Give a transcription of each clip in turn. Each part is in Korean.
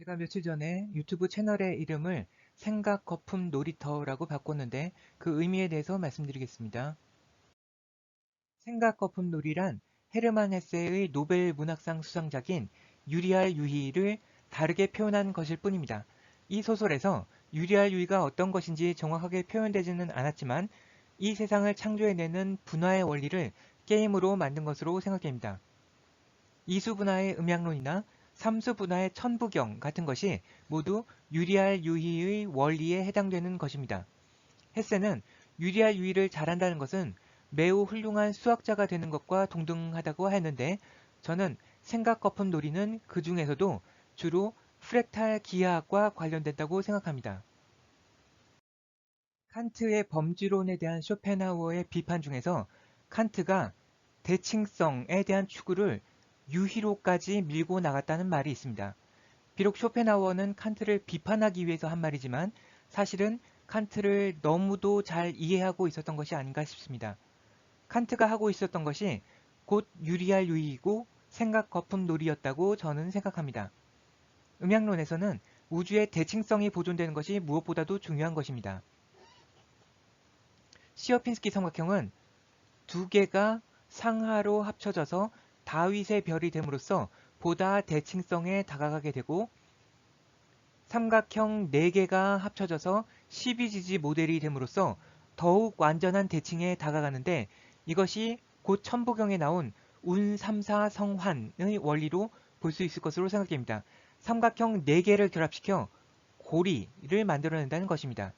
제가 며칠 전에 유튜브 채널의 이름을 생각 거품 놀이터라고 바꿨는데 그 의미에 대해서 말씀드리겠습니다. 생각 거품 놀이란 헤르만 헤세의 노벨 문학상 수상작인 유리알 유희를 다르게 표현한 것일 뿐입니다. 이 소설에서 유리알 유희가 어떤 것인지 정확하게 표현되지는 않았지만 이 세상을 창조해내는 분화의 원리를 게임으로 만든 것으로 생각됩니다. 이수분화의 음양론이나 삼수분화의 천부경 같은 것이 모두 유리알 유희의 원리에 해당되는 것입니다. 헤세는 유리알 유희를 잘한다는 것은 매우 훌륭한 수학자가 되는 것과 동등하다고 했는데 저는 생각 거품 놀이는 그 중에서도 주로 프렉탈 기하학과 관련된다고 생각합니다. 칸트의 범주론에 대한 쇼펜하우어의 비판 중에서 칸트가 대칭성에 대한 추구를 유희로까지 밀고 나갔다는 말이 있습니다. 비록 쇼펜하우어는 칸트를 비판하기 위해서 한 말이지만 사실은 칸트를 너무도 잘 이해하고 있었던 것이 아닌가 싶습니다. 칸트가 하고 있었던 것이 곧 유리할 유희이고 생각 거품 놀이였다고 저는 생각합니다. 음양론에서는 우주의 대칭성이 보존되는 것이 무엇보다도 중요한 것입니다. 시어핀스키 삼각형은 두 개가 상하로 합쳐져서 다윗의 별이 됨으로써 보다 대칭성에 다가가게 되고 삼각형 4개가 합쳐져서 12지지 모델이 됨으로써 더욱 완전한 대칭에 다가가는데 이것이 곧 천부경에 나온 운 삼사 성환의 원리로 볼 수 있을 것으로 생각됩니다. 삼각형 4개를 결합시켜 고리를 만들어낸다는 것입니다.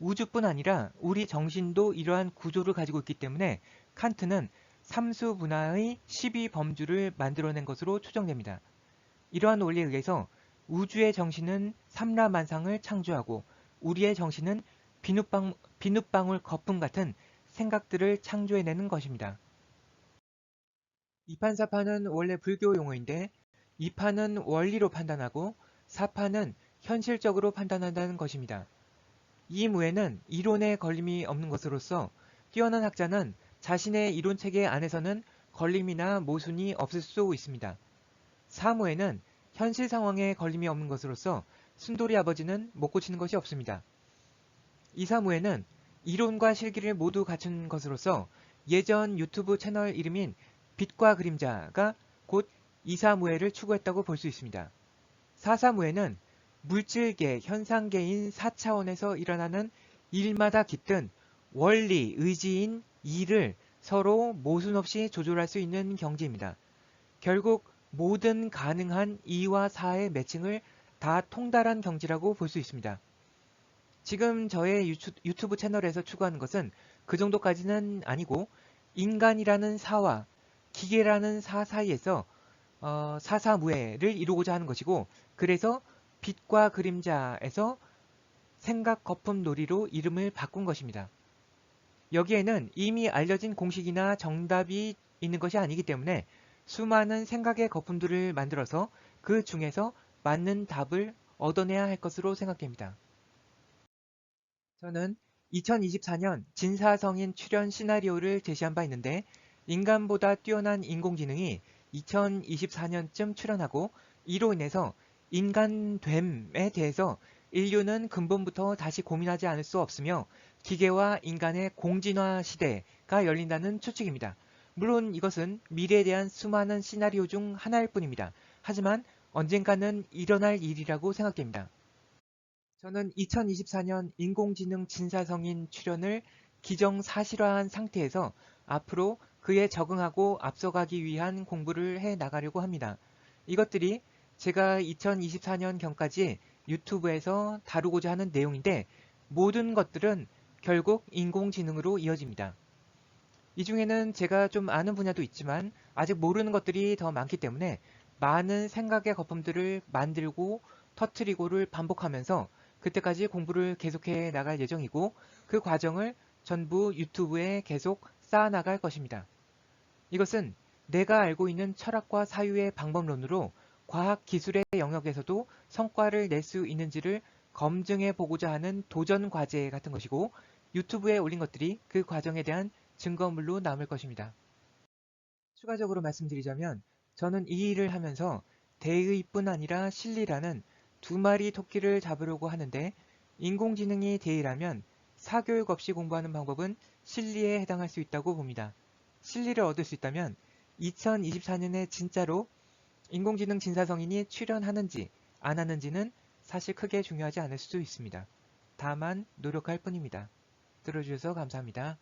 우주뿐 아니라 우리 정신도 이러한 구조를 가지고 있기 때문에 칸트는 삼수 분화의 12범주를 만들어낸 것으로 추정됩니다. 이러한 원리에 의해서 우주의 정신은 삼라만상을 창조하고 우리의 정신은 비눗방, 비눗방울 거품 같은 생각들을 창조해내는 것입니다. 이판사판은 원래 불교 용어인데 이판은 원리로 판단하고 사판은 현실적으로 판단한다는 것입니다. 이 무에는 이론에 걸림이 없는 것으로서 뛰어난 학자는 자신의 이론 체계 안에서는 걸림이나 모순이 없을 수 있습니다. 사무에는 현실 상황에 걸림이 없는 것으로서 순돌이 아버지는 못 고치는 것이 없습니다. 이사무에는 이론과 실기를 모두 갖춘 것으로서 예전 유튜브 채널 이름인 빛과 그림자가 곧 이사무에를 추구했다고 볼 수 있습니다. 사사무에는 물질계, 현상계인 4차원에서 일어나는 일마다 깃든 원리, 의지인 이를 서로 모순 없이 조절할 수 있는 경지입니다. 결국 모든 가능한 2와 4의 매칭을 다 통달한 경지라고 볼 수 있습니다. 지금 저의 유튜브 채널에서 추구하는 것은 그 정도까지는 아니고 인간이라는 사와 기계라는 사 사이에서 어, 사사무해를 이루고자 하는 것이고 그래서 빛과 그림자에서 생각 거품 놀이로 이름을 바꾼 것입니다. 여기에는 이미 알려진 공식이나 정답이 있는 것이 아니기 때문에 수많은 생각의 거품들을 만들어서 그 중에서 맞는 답을 얻어내야 할 것으로 생각됩니다. 저는 2024년 진사성인 출연 시나리오를 제시한 바 있는데 인간보다 뛰어난 인공지능이 2024년쯤 출연하고 이로 인해서 인간됨에 대해서 인류는 근본부터 다시 고민하지 않을 수 없으며 기계와 인간의 공진화 시대가 열린다는 추측입니다. 물론 이것은 미래에 대한 수많은 시나리오 중 하나일 뿐입니다. 하지만 언젠가는 일어날 일이라고 생각됩니다. 저는 2024년 인공지능 진사성인 출연을 기정사실화한 상태에서 앞으로 그에 적응하고 앞서가기 위한 공부를 해 나가려고 합니다. 이것들이 제가 2024년경까지 유튜브에서 다루고자 하는 내용인데 모든 것들은 결국 인공지능으로 이어집니다. 이 중에는 제가 좀 아는 분야도 있지만 아직 모르는 것들이 더 많기 때문에 많은 생각의 거품들을 만들고 터트리고를 반복하면서 그때까지 공부를 계속해 나갈 예정이고 그 과정을 전부 유튜브에 계속 쌓아나갈 것입니다. 이것은 내가 알고 있는 철학과 사유의 방법론으로 과학 기술의 영역에서도 성과를 낼 수 있는지를 검증해 보고자 하는 도전 과제 같은 것이고 유튜브에 올린 것들이 그 과정에 대한 증거물로 남을 것입니다. 추가적으로 말씀드리자면 저는 이 일을 하면서 대의뿐 아니라 실리라는 두 마리 토끼를 잡으려고 하는데 인공지능이 대의라면 사교육 없이 공부하는 방법은 실리에 해당할 수 있다고 봅니다. 실리를 얻을 수 있다면 2024년에 진짜로 인공지능 진사성인이 출연하는지 안 하는지는 사실 크게 중요하지 않을 수도 있습니다. 다만 노력할 뿐입니다. 들어주셔서 감사합니다.